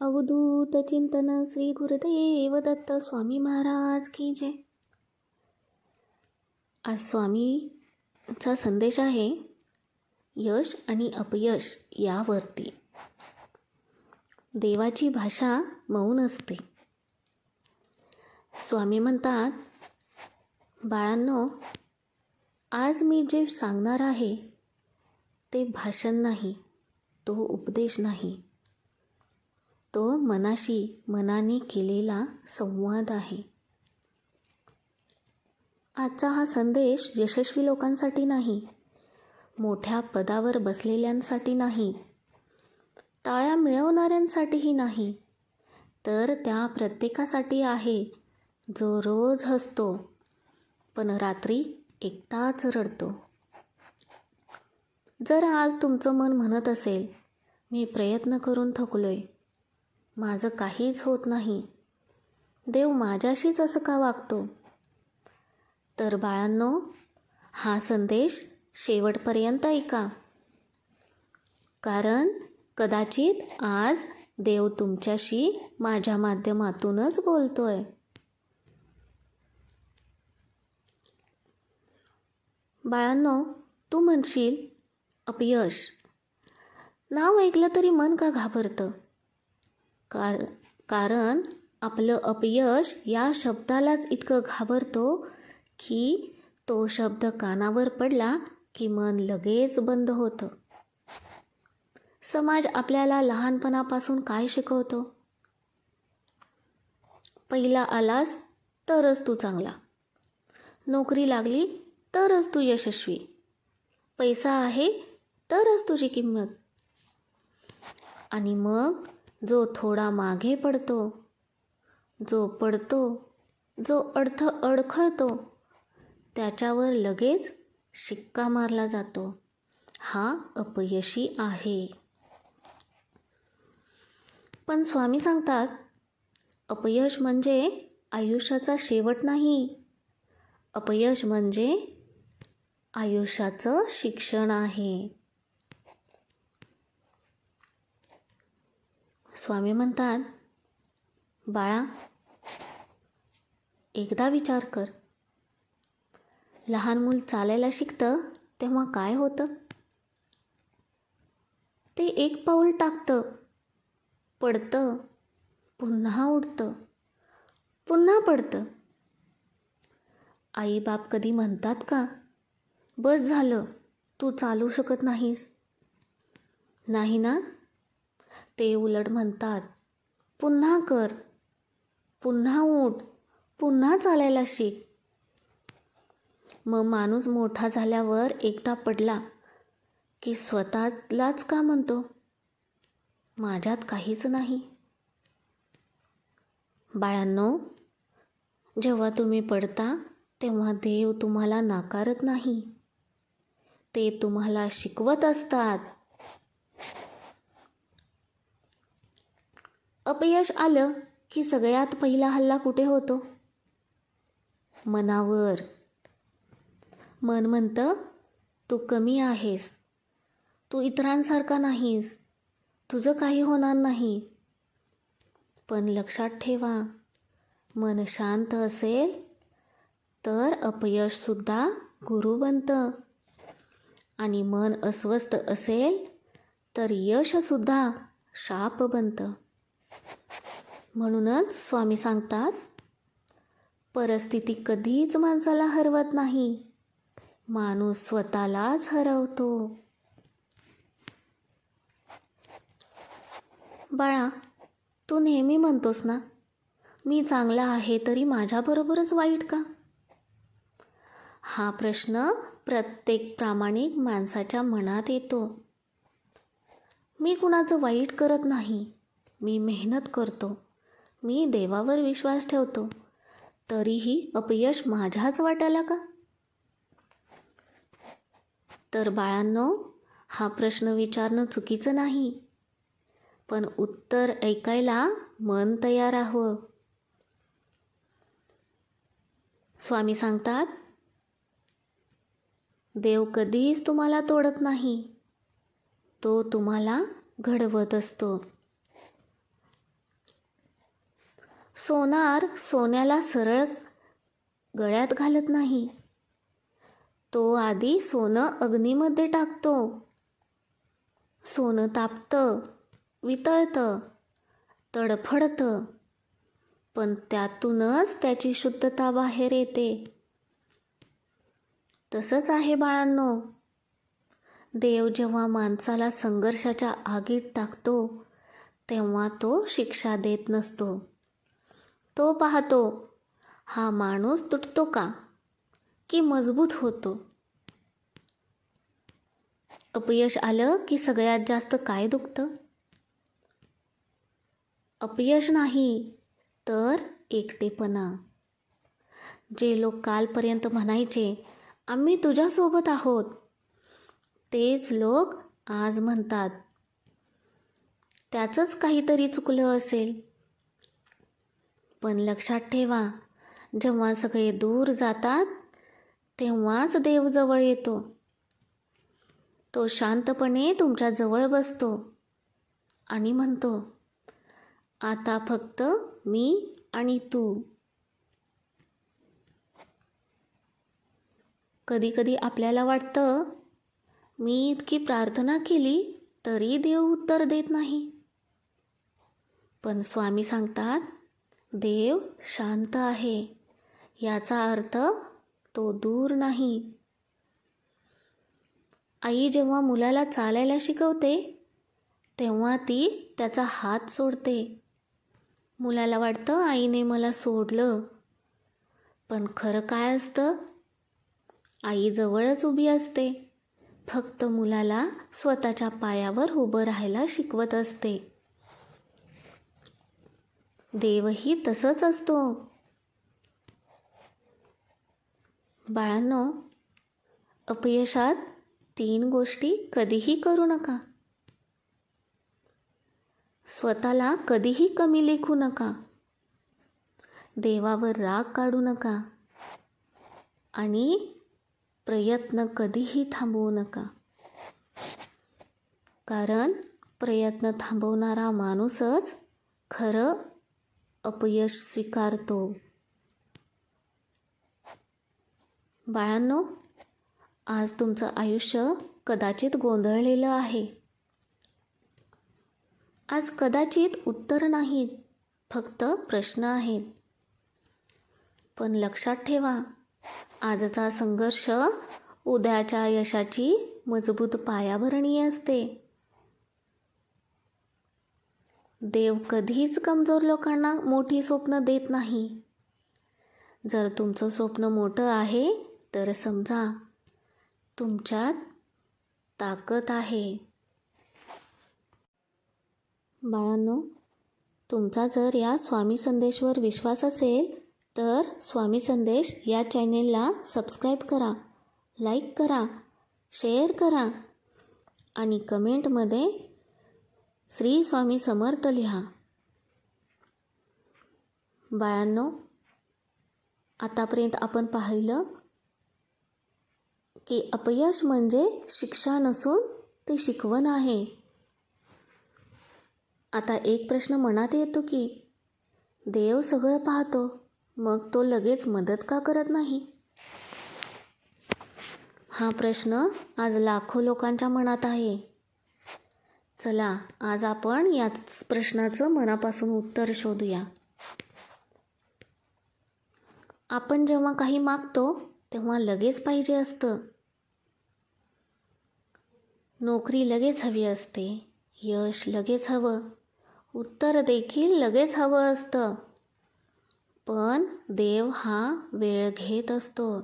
अवधूत चिंतन श्री गुरुदेव दत्त स्वामी महाराज की जय. आज स्वामीचा संदेश आहे यश आणि अपयश यावरती. देवाची भाषा मौन असते. स्वामी म्हणतात बाळांनो आज मी जे सांगणार आहे ते भाषण नाही तो उपदेश नाही. तो मनाशी मनाने केलेला संवाद आहे. आजचा हा संदेश यशस्वी लोकांसाठी नाही मोठ्या पदावर बसलेल्यांसाठी नाही टाळ्या मिळवणाऱ्यांसाठीही नाही तर त्या प्रत्येकासाठी आहे जो रोज हसतो पण रात्री एकटाच रडतो. जर आज तुमचं मन म्हणत असेल मी प्रयत्न करून थकलोय माझं काहीच होत नाही. देव माझ्याशीच असं का वागतो? तर बाळांनो हा संदेश शेवटपर्यंत ऐका. कारण कदाचित आज देव तुमच्याशी माझ्या माध्यमातूनच बोलतोय. बाळांनो तू म्हणशील अपयश. नाव ऐकलं तरी मन का घाबरतं? कार कारण आपलं अपयश या शब्दालाच इतकं घाबरतो की तो शब्द कानावर पडला की मन लगेच बंद होतं. समाज आपल्याला लहानपणापासून काय शिकवतो? पहिला आलास तरच तू चांगला. नोकरी लागली तरच तू यशस्वी. पैसा आहे तरच तुझी किंमत. आणि मग जो थोडा मागे पडतो जो पडतो जो अडथ अडखळतो त्याच्यावर लगेच शिक्का मारला जातो. हा अपयशी आहे. पण स्वामी सांगतात अपयश म्हणजे आयुष्याचा शेवट नाही. अपयश म्हणजे आयुष्याचं शिक्षण आहे. स्वामी म्हणतात बाळा एकदा विचार कर. लहान मूल चालायला शिकतं तेव्हा काय होतं? ते एक पाऊल टाकतं पडतं पुन्हा उडतं पुन्हा पडतं. आई बाप कधी म्हणतात का बस झालं तू चालू शकत नाहीस. नाही ना ते उलट म्हणतात पुन्हा कर पुन्हा उठ पुन्हा चालायला शिक. मग माणूस मोठा झाल्यावर एकदा पडला की स्वतःलाच का म्हणतो माझ्यात काहीच नाही. बाळांनो जेव्हा तुम्ही पडता तेव्हा देव तुम्हाला नाकारत नाही. ते तुम्हाला शिकवत असतात. अपयश आलं की सगळ्यात पहिला हल्ला कुठे होतो? मनावर. मन म्हणतं तू कमी आहेस. तू इतरांसारखा नाहीस. तुझं काही होणार नाही. पण लक्षात ठेवा मन शांत असेल तर अपयशसुद्धा गुरु बनतं. आणि मन अस्वस्थ असेल तर यशसुद्धा शाप बनतं. म्हणूनच स्वामी सांगतात परिस्थिती कधीच माणसाला हरवत नाही. माणूस स्वतःलाच हरवतो. बाळा तू नेहमी म्हणतोस ना मी चांगला आहे तरी माझ्याबरोबरच वाईट का? हा प्रश्न प्रत्येक प्रामाणिक माणसाच्या मनात येतो. मी कुणाचं वाईट करत नाही मी मेहनत करतो. मी देवावर विश्वास ठेवतो. तरीही अपयश माझ्याच वाट्याला का? तर बाळांनो हा प्रश्न विचारणं चुकीचं नाही. पण उत्तर ऐकायला मन तयार हवं स्वामी सांगतात देव कधीच तुम्हाला तोडत नाही. तो तुम्हाला घडवत असतो. सोनार सोन्याला सरळ गळ्यात घालत नाही. तो आधी सोनं अग्नीमध्ये टाकतो. सोनं तापतं वितळतं तडफडतं पण त्यातूनच त्याची शुद्धता बाहेर येते. तसंच आहे बाळांनो. देव जेव्हा माणसाला संघर्षाच्या आगीत टाकतो तेव्हा तो शिक्षा देत नसतो. तो पाहतो हा माणूस तुटतो का? की मजबूत होतो? अपयश आलं की सगळ्यात जास्त काय दुखतं? अपयश नाही तर एकटेपणा. जे लोक कालपर्यंत म्हणायचे आम्ही तुझ्यासोबत आहोत तेच लोक आज म्हणतात. त्याचंच काहीतरी चुकलं असेल. पण लक्षात ठेवा जेव्हा सगळे दूर जातात तेव्हाच देव जवळ येतो. तो शांतपणे तुमच्या जवळ बसतो आणि म्हणतो आता फक्त मी आणि तू. कधीकधी आपल्याला वाटतं मी इतकी प्रार्थना केली तरी देव उत्तर देत नाही. पण स्वामी सांगतात देव शांत आहे. याचा अर्थ तो दूर नाही. आई जेव्हा मुलाला चालायला शिकवते तेव्हा ती त्याचा हात सोडते. मुलाला वाटतं आईने मला सोडलं. पण खरं काय असतं? आई जवळच उभी असते. फक्त मुलाला स्वतःच्या पायावर उभं राहायला शिकवत असते. देवही तसंच असतो. बाळांनो अपयशात तीन गोष्टी कधीही करू नका. स्वतःला कधीही कमी लेखू नका. देवावर राग काढू नका. आणि प्रयत्न कधीही थांबवू नका. कारण प्रयत्न थांबवणारा माणूसच खरं अपयश स्वीकारतो. बाळांनो आज तुमचं आयुष्य कदाचित गोंधळलेलं आहे. आज कदाचित उत्तर नाहीत फक्त प्रश्न आहेत. पण लक्षात ठेवा आजचा संघर्ष उद्याच्या यशाची मजबूत पायाभरणी असते. देव कधीच कमजोर लोकांना मोठी स्वप्न देत नाही. जर तुमचं स्वप्न मोठं आहे तर समजा तुमच्यात ताकद आहे. बाळांनो तुमचा जर या स्वामी संदेशवर विश्वास असेल तर स्वामी संदेश या चॅनेलला सबस्क्राईब करा लाईक करा शेअर करा आणि कमेंटमध्ये श्री स्वामी समर्थ लिहा. बाळांनो आतापर्यंत आपण पाहिलं की अपयश म्हणजे शिक्षा नसून ते शिकवण आहे. आता एक प्रश्न मनात येतो की देव सगळं पाहतो मग तो लगेच मदत का करत नाही? हा प्रश्न आज लाखो लोकांच्या मनात आहे. चला आज आपण याच प्रश्नाचं मनापासून उत्तर शोधूया. आपण जेव्हा काही मागतो तेव्हा लगेच पाहिजे असतं. नोकरी लगेच हवी असते यश लगेच हवं उत्तर देखील लगेच हवं असतं. पण देव हा वेळ घेत असतो.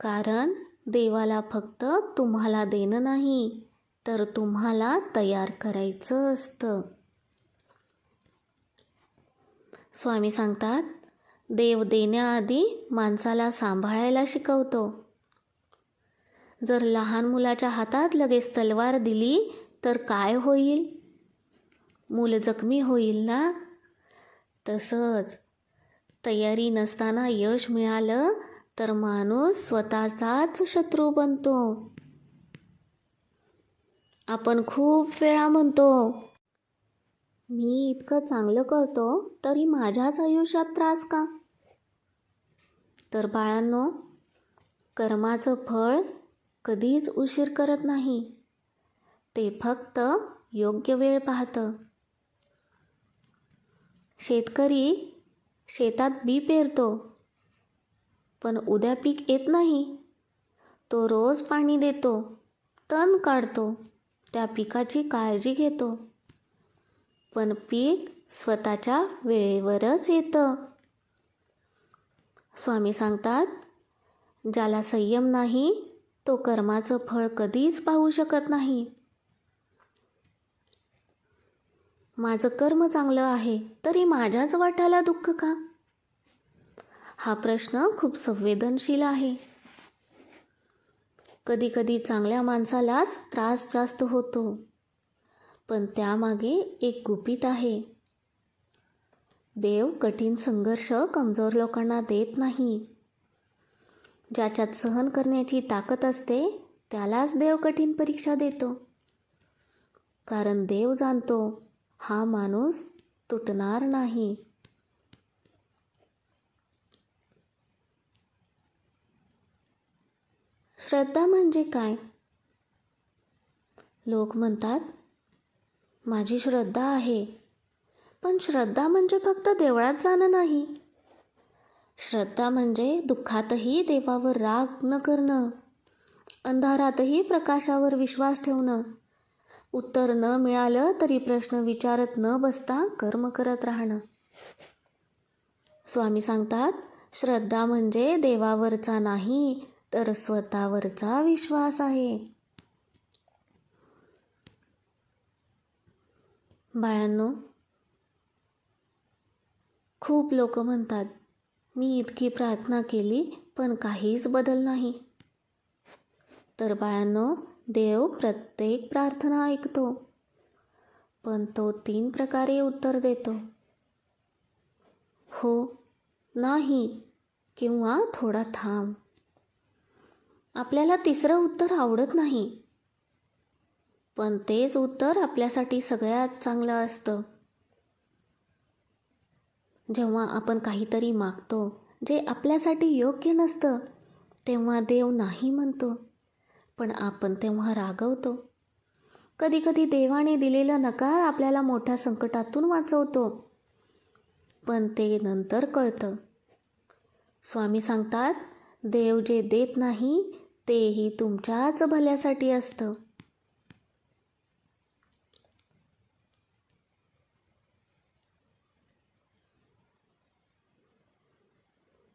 कारण देवाला फक्त तुम्हाला देणं नाही. तर तुम्हाला तयार करायचं असतं. स्वामी सांगतात देव देण्याआधी माणसाला सांभाळायला शिकवतो. जर लहान मुलाच्या हातात लगेच तलवार दिली तर काय होईल? मूल जखमी होईल ना? तसंच तयारी नसताना यश मिळालं तर माणूस स्वतःचाच शत्रू बनतो. आपण खूप वेळा म्हणतो मी इतकं चांगलं करतो तरी माझ्याच आयुष्यात त्रास का? तर बाळांनो कर्माचं फळ कधीच उशीर करत नाही. ते फक्त योग्य वेळ पाहतं. शेतकरी शेतात बी पेरतो पण उद्या पीक येत नाही. तो रोज पाणी देतो तण काढतो. त्या पिकाची काळजी घेतो. पण पीक स्वतःच्या वेळेवरच येतं. स्वामी सांगतात ज्याला संयम नाही तो कर्माचं फळ कधीच पाहू शकत नाही. माझं कर्म चांगलं आहे तरी माझ्याच वाट्याला दुःख का? हा प्रश्न खूप संवेदनशील आहे. कधीकधी चांगल्या माणसालाच त्रास जास्त होतो. पण त्यामागे एक गुपित आहे. देव कठीण संघर्ष कमजोर लोकांना देत नाही. ज्याच्यात सहन करण्याची ताकद असते त्यालाच देव कठीण परीक्षा देतो. कारण देव जाणतो हा माणूस तुटणार नाही. श्रद्धा म्हणजे काय? लोक म्हणतात माझी श्रद्धा आहे. पण श्रद्धा म्हणजे फक्त देवळात जाणं नाही. श्रद्धा म्हणजे दुःखातही देवावर राग न करणं अंधारातही प्रकाशावर विश्वास ठेवणं. उत्तर न मिळालं तरी प्रश्न विचारत न बसता कर्म करत राहणं. स्वामी सांगतात श्रद्धा म्हणजे देवावरचा नाही तर स्वतःवरचा विश्वास आहे. बाळांनो खूप लोक म्हणतात मी इतकी प्रार्थना केली पण काहीच बदल नाही. तर बाळांनो देव प्रत्येक प्रार्थना ऐकतो पण तो तीन प्रकारे उत्तर देतो. हो नाही किंवा थोडा थांब. आपल्याला तिसरं उत्तर आवडत नाही. पण तेच उत्तर आपल्यासाठी सगळ्यात चांगलं असतं. जेव्हा आपण काहीतरी मागतो जे आपल्यासाठी योग्य नसतं तेव्हा देव नाही म्हणतो. पण आपण तेव्हा रागवतो. कधीकधी देवाने दिलेला नकार आपल्याला मोठ्या संकटातून वाचवतो. पण ते नंतर कळतं. स्वामी सांगतात देव जे देत नाही तेही तुमच्याच भल्यासाठी असतं.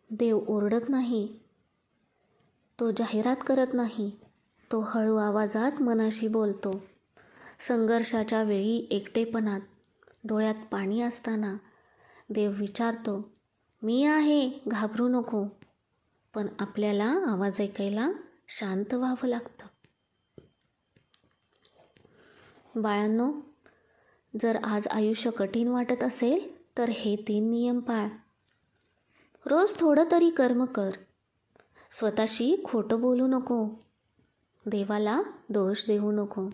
देव ओरडत नाही. तो जाहिरात करत नाही. तो हळू आवाजात मनाशी बोलतो. संघर्षाच्या वेळी एकटेपणात डोळ्यात पाणी असताना देव विचारतो मी आहे घाबरू नको. पण आपल्याला आवाज ऐकायला शांत व्हावं लागतं. बाळांनो जर आज आयुष्य कठीण वाटत असेल तर हे तीन नियम पाळ. रोज थोडं तरी कर्म कर. स्वतःशी खोटं बोलू नको. देवाला दोष देऊ नको.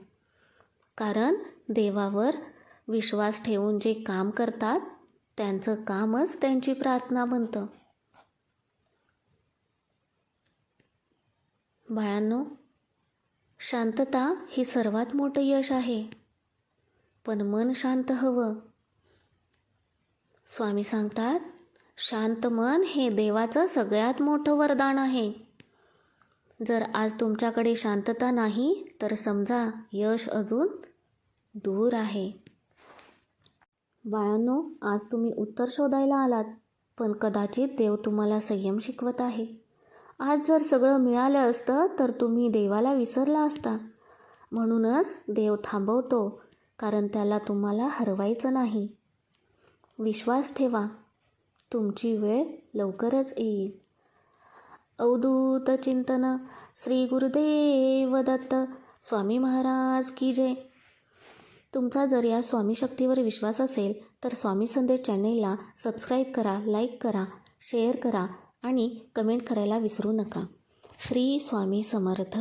कारण देवावर विश्वास ठेवून जे काम करतात त्यांचं कामच त्यांची प्रार्थना बनतं. बाळांनो शांतता ही सर्वात मोठं यश आहे. पण मन शांत हवं. स्वामी सांगतात शांत मन हे देवाचं सगळ्यात मोठं वरदान आहे. जर आज तुमच्याकडे शांतता नाही तर समजा यश अजून दूर आहे. बाळांनो आज तुम्ही उत्तर शोधायला आलात पण कदाचित देव तुम्हाला संयम शिकवत आहे. आज जर सगळं मिळालं असतं तर तुम्ही देवाला विसरला असता. म्हणूनच देव थांबवतो कारण त्याला तुम्हाला हरवायचं नाही. विश्वास ठेवा. तुमची वेळ लवकरच येईल. अवधूत चिंतन श्री गुरुदेव दत्त स्वामी महाराज की जय. तुमचा जर या स्वामी शक्तीवर विश्वास असेल तर स्वामी संदेश चॅनेलला सबस्क्राईब करा लाईक करा शेअर करा आणि कमेंट करायला विसरू नका. श्री स्वामी समर्थ.